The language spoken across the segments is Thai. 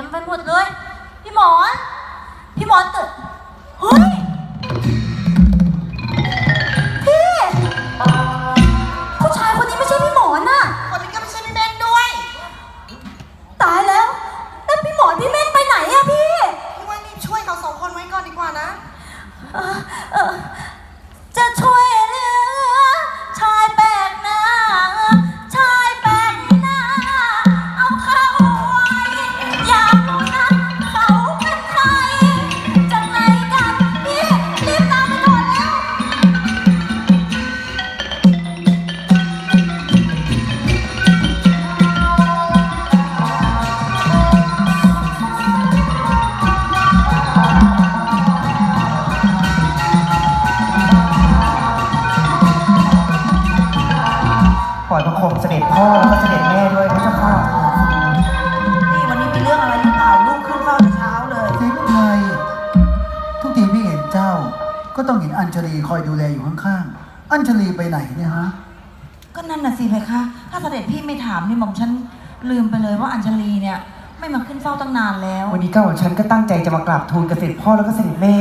ต็มไปหมดเลย พี่หมอน พี่หมอนตื่น ชลีคอยดูแลอยู่ข้างๆ อัญชลีไปไหนเนี่ยฮะ ก็นั่นน่ะสิเพคะ ถ้าเสด็จพี่ไม่ถามนี่หม่อมฉันลืมไปเลยว่าอัญชลีเนี่ยไม่มาขึ้นเฝ้าตั้งนานแล้ว วันนี้เก้าของฉันก็ตั้งใจจะมากราบทูลกับเสด็จพ่อแล้วก็เสด็จแม่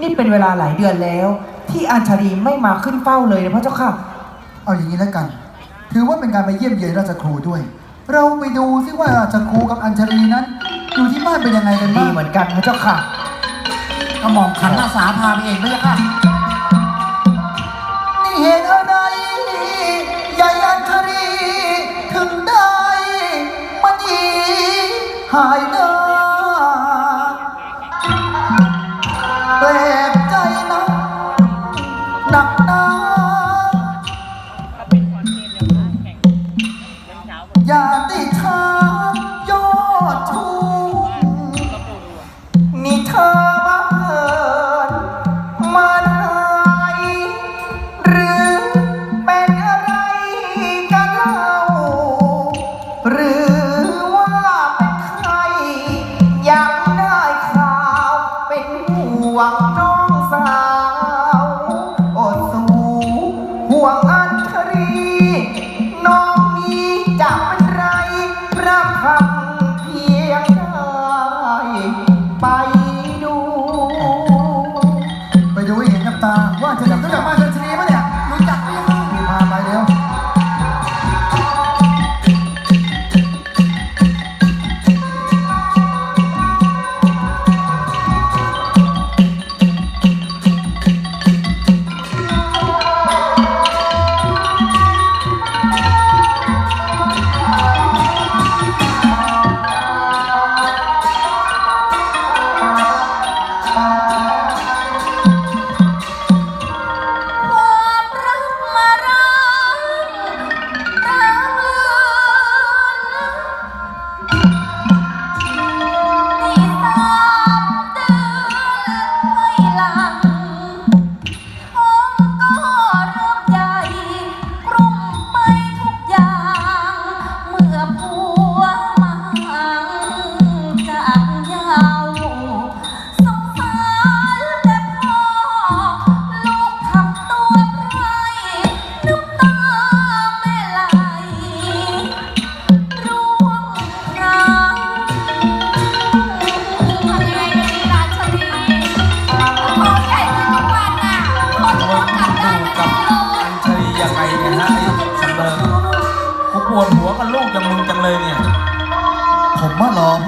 นี่เป็นเวลาหลายเดือนแล้ว ที่อัญชลีไม่มาขึ้นเฝ้าเลยนะพระเจ้าค่ะ เอาอย่างนี้แล้วกัน ถือว่าเป็นการไปเยี่ยมเยียนราชครูด้วย เราไปดูซิว่าราชครูกับอัญชลีนั้นอยู่ที่บ้านเป็นยังไงกันดีบ้างเหมือนกันพระเจ้าค่ะ กระหม่อมขันอาสาพาไปเองไม่ใช่ค่ะนี่ เหตุอะไรยายอัญชลีถึงได้มันอีหายหน้าแปลกใจนะหนัก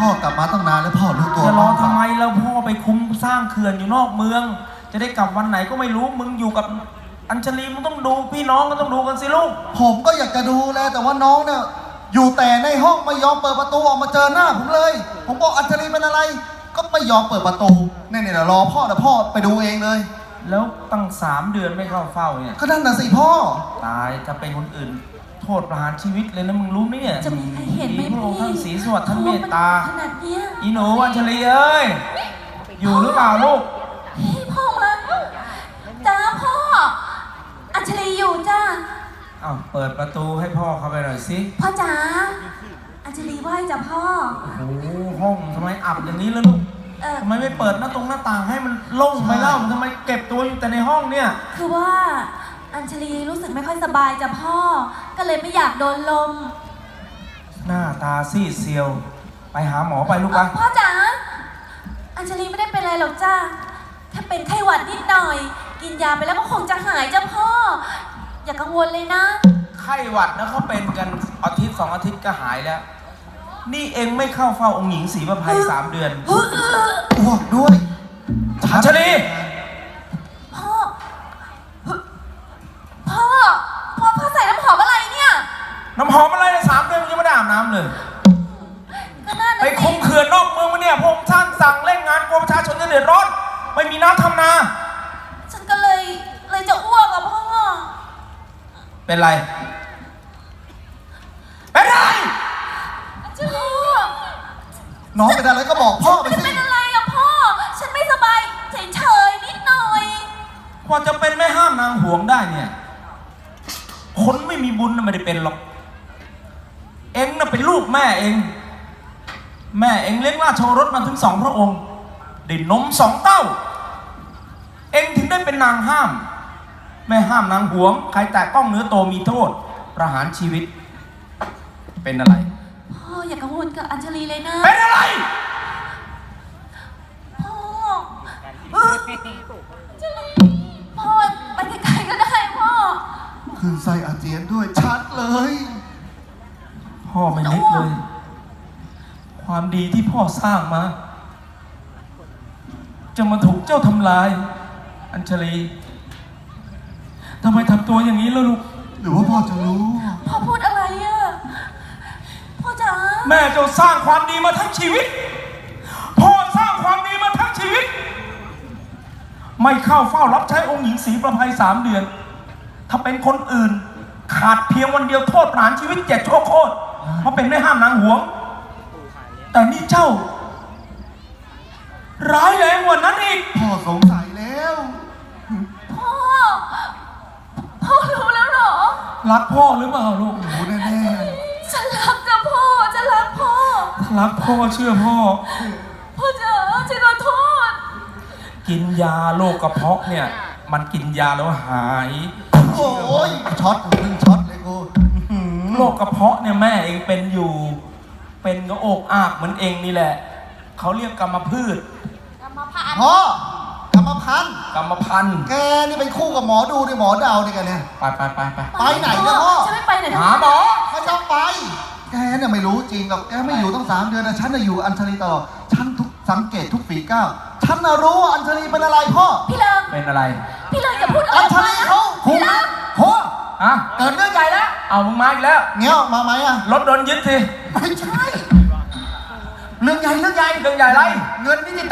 พ่อกลับมาตั้งนานแล้วพ่อรู้ตัวจะรอทำไมแล้วพ่อไปคุ้มสร้างเขื่อนอยู่นอกเมือง จะได้กลับวันไหนก็ไม่รู้มึงอยู่กับอัญชลีมึงต้องดูพี่น้องก็ต้องดูกันสิลูก ผมก็อยากจะดูแลแต่ว่าน้องเนี่ยอยู่แต่ในห้องไม่ยอมเปิดประตูออกมาเจอหน้าผมเลย ผมบอกอัญชลีเป็นอะไร ก็ไม่ยอมเปิดประตูเนี่ยเนี่ยเดี๋ยวรอพ่อแต่พ่อไปดูเองเลย แล้วตั้งสามเดือนไม่เข้าเฝ้าเนี่ยก็นั่นน่ะสิพ่อ ตายถ้าเป็นคนอื่น โทษประหารชีวิตเลยนะมึงรู้ไหมเนี่ยจะมีใครเห็นไหมพระองค์ท่านพี่ศรีสวัสดิ์ท่านเมตตา ขนาดเนี้ยอีหนูอัญชลีเอ้ย อยู่หรือเปล่าลูก พี่พ่อมาจ้าพ่อ อัญชลีอยู่จ้าอ้าวเปิดประตูให้พ่อเข้าไปหน่อยสิพ่อจ๋าอัญชลีไหวจ้ะพ่อ โอ้โหห้องทำไมอับอย่างนี้ล่ะลูกเออ ทำไมไม่เปิดหน้าตรงหน้าต่างให้มันโล่งไปเล่าทำไมเก็บตัวอยู่แต่ในห้องเนี่ย คือว่าอัญชลีรู้สึกไม่ค่อยสบายจ้ะพ่อ ก็เลยไม่อยากโดนลมหน้าตาซีดเซียวไปไปหาหมอไปลูกไปพ่อจ๋า อัญชลีไม่ได้เป็นอะไรหรอกจ้าแค่เป็นไข้หวัดนิดหน่อย กินยาไปแล้วก็คงจะหายจ้าพ่อ อย่ากังวลเลยนะ ไข้หวัดนะเขาเป็นกันอาทิตย์สองอาทิตย์ก็หายแล้ว นี่เองไม่เข้าเฝ้าองค์หญิงศรีประภัยสามเดือนอ้วกด้วยอัญชลี พ่อ พ่อ พ่อพ่อใส่น้ำหอมอะไรเนี่ย น้ำหอมอะไรเนี่ยสามเดือนยังไม่ได้อาบน้ำเลย ก็น่าไปจะคุมเขื่อนนอกเมืองมาเนี่ยพระองค์ท่านสั่งเร่งงานกลัวประชาชนจะเดือดร้อน ไม่มีน้ำทำนา ฉันก็เลยเลยจะอ้วกอะพ่อ เป็นไร เป็นไรจะพ่อน้องเป็นอะไรก็บอกพ่อไปฉันสิเป็นอะไรอะพ่อ ฉันไม่สบายเฉยๆนิดหน่อย กว่าจะเป็นแม่ห้ามนางหวงได้เนี่ย คนไม่มีบุญน่ะไม่ได้เป็นหรอก เองน่ะเป็นลูกแม่เอง แม่เองเลี้ยงราชโอรสมาถึงสองพระองค์ได้นมสองเต้า เองถึงได้เป็นนางห้าม แม่ห้ามนางหวง ใครแตะต้องเนื้อโตมีโทษ ประหารชีวิต เป็นอะไร พ่ออย่ากังวลกับอัญชลีเลยนะ เป็นอะไร พ่อเอออัญชลีพ่อไปไกลๆก็ได้พ่อ คืนไส้อาเจียนด้วยชัดเลย พ่อไม่นึกเลย ความดีที่พ่อสร้างมา จะมาถูกเจ้าทำลาย อัญชลีทำไมทำตัวอย่างนี้ล่ะลูก หรือว่าพ่อจะรู้ พ่อพูดอะไรอะพ่อจ๋าแม่เจ้าสร้างความดีมาทั้งชีวิต พ่อสร้างความดีมาทั้งชีวิต ไม่เข้าเฝ้ารับใช้องค์หญิงศรีประภัยสามเดือน ถ้าเป็นคนอื่น ขาดเพียงวันเดียวโทษประหารชีวิตเจ็ดชั่วโคตร เพราะเป็นไม่ห้ามนางหวง แต่นี่เจ้า ร้ายแรงกว่านั้นอีก พ่อสงสัยแล้ว พ่อ พ่อรู้แล้วเหรอ รักพ่อหรือเปล่าลูกรู้แน่ฉันรักจ้ะพ่อฉันรักพ่อรักพ่อเชื่อพ่อ พ่อจ๋าฉันขอโทษ กินยาโรคกระเพาะเนี่ย มันกินยาแล้วหาย ๆ โอ้ยช็อตมึงช็อตเลยกู โรคกระเพาะเนี่ยแม่เองเป็นอยู่ เป็นก็อกอากเหมือนเองนี่แหละ เขาเรียกกรรมพืชพ่อกรรมพันธุ์กรรมพันธุ์แกนี่เป็นคู่กับหมอดูดิหมอดาวดิแกันเนี่ย ไปไปไปไปไปไหนเนี่ยพ่อ ฉันไม่ไปไหนทั้งหานั้นหมอ ไม่ต้องไป แกเนี่ยไม่รู้จริงหรอก แกไม่อยู่ตั้งสามเดือนนะฉันน่ะอยู่อัญชลีตลอด ฉันทุกสังเกตทุกฝีก้าว ฉันน่ะรู้ว่าอัญชลีเป็นอะไรพ่อ พี่เลิง เป็นอะไร พี่เลิงอย่าพูดอะไรอัญชลีเขาพี่เลิงโห อะเกิดเรื่องใหญ่แล้วเอามึงมาอีกแล้ว เงี้ยมาไหมอะ รถโดนยึดสิไม่ใช่ เรื่องใหญ่เรื่องใหญ่เรื่องใหญ่ไร เงินดิจิตอล